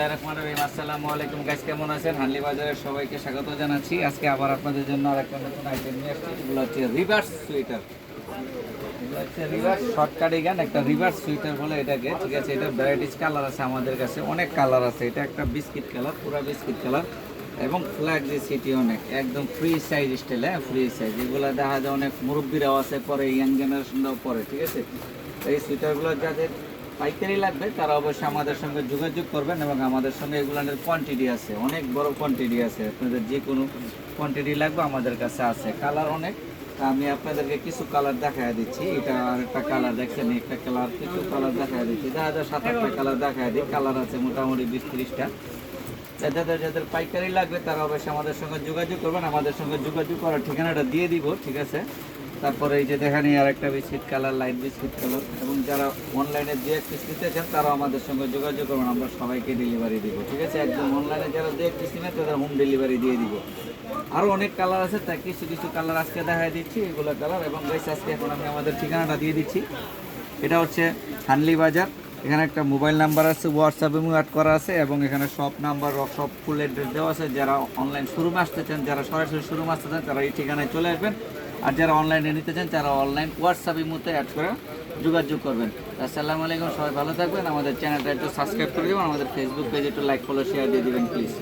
রহমান আলাইকুম। কেমন আছেন? বাজারের সবাইকে স্বাগত জানাচ্ছি। আজকে আবার আপনাদের জন্য আরেকটা নতুন আইটেম নিয়ে রিভার্স রিভার্স কার্ডিগান একটা রিভার্স বলে এটাকে। ঠিক আছে, এটা ভ্যারাইটিস কালার আছে আমাদের কাছে। অনেক কালার আছে। এটা একটা বিস্কিট কালার পুরো বিস্কিট কালার এবং ফ্ল্যাগ যে সিটি অনেক, একদম ফ্রি সাইজ স্টাইল হ্যাঁ ফ্রি সাইজ এগুলো দেখা যায় অনেক মুরব্বীরাও আছে, পরে ইয়াং জেনারেশনরাও পরে, ঠিক আছে? এই সুইটারগুলো যাদের পাইকারি লাগবে, তারা অবশ্যই আমাদের সঙ্গে যোগাযোগ করবেন এবং আমাদের সঙ্গে এগুলোর কোয়ান্টিটি আছে, অনেক বড় কোয়ান্টিটি আছে। আপনাদের যে কোনো কোয়ান্টিটি লাগবে আমাদের কাছে আছে। কালার অনেক আমি আপনাদেরকে কিছু কালার দেখায় দিচ্ছি। এটা আর একটা কালার দেখছেন একটা কালার কিছু কালার দেখায় দিচ্ছি। দেখা যায় সাত আটটা কালার দেখায় দিই কালার আছে মোটামুটি বিশ তিরিশটা। যাদের যাদের পাইকারি লাগবে, তারা অবশ্যই আমাদের সঙ্গে যোগাযোগ করবেন। আমাদের সঙ্গে যোগাযোগ করার ঠিকানাটা দিয়ে দিব, ঠিক আছে? তারপরে এই যে দেখেন আর একটা biscuit colour light biscuit colour. এবং যারা অনলাইনে দু এক পিস নিতে চান, তারাও আমাদের সঙ্গে যোগাযোগ করবেন আমরা সবাইকে ডেলিভারি দিব, ঠিক আছে? একদম অনলাইনে যারা দু এক পিস নেবে তাদের হোম ডেলিভারি দিয়ে দিব। আরও অনেক কালার আছে, তাই কিছু কিছু কালার আজকে দেখাই দিচ্ছি, এগুলো কালার। এবং বেশ আজকে এখন আমি আমাদের ঠিকানাটা দিয়ে দিচ্ছি। এটা হচ্ছে হানলি বাজার। এখানে একটা মোবাইল নাম্বার আছে হোয়াটসঅ্যাপে অ্যাড করা আছে, এবং এখানে সব নাম্বার সব ফুল অ্যাড্রেস দেওয়া আছে। যারা অনলাইন শোরুমে আসতে চান, যারা সরাসরি শোরুমে আসতে চান, তারা এই ঠিকানায় চলে আসবেন। আর যারা অনলাইনে নিতে চান, তারা অনলাইন হোয়াটসঅ্যাপের মধ্যে অ্যাড করে যোগাযোগ করবেন। আসসালামু আলাইকুম, সবাই ভালো থাকবেন। আমাদের চ্যানেলটা একটু সাবস্ক্রাইব করে দেবেন, আমাদের ফেসবুক পেজে একটু লাইক ফলো শেয়ার দিয়ে দেবেন প্লিজ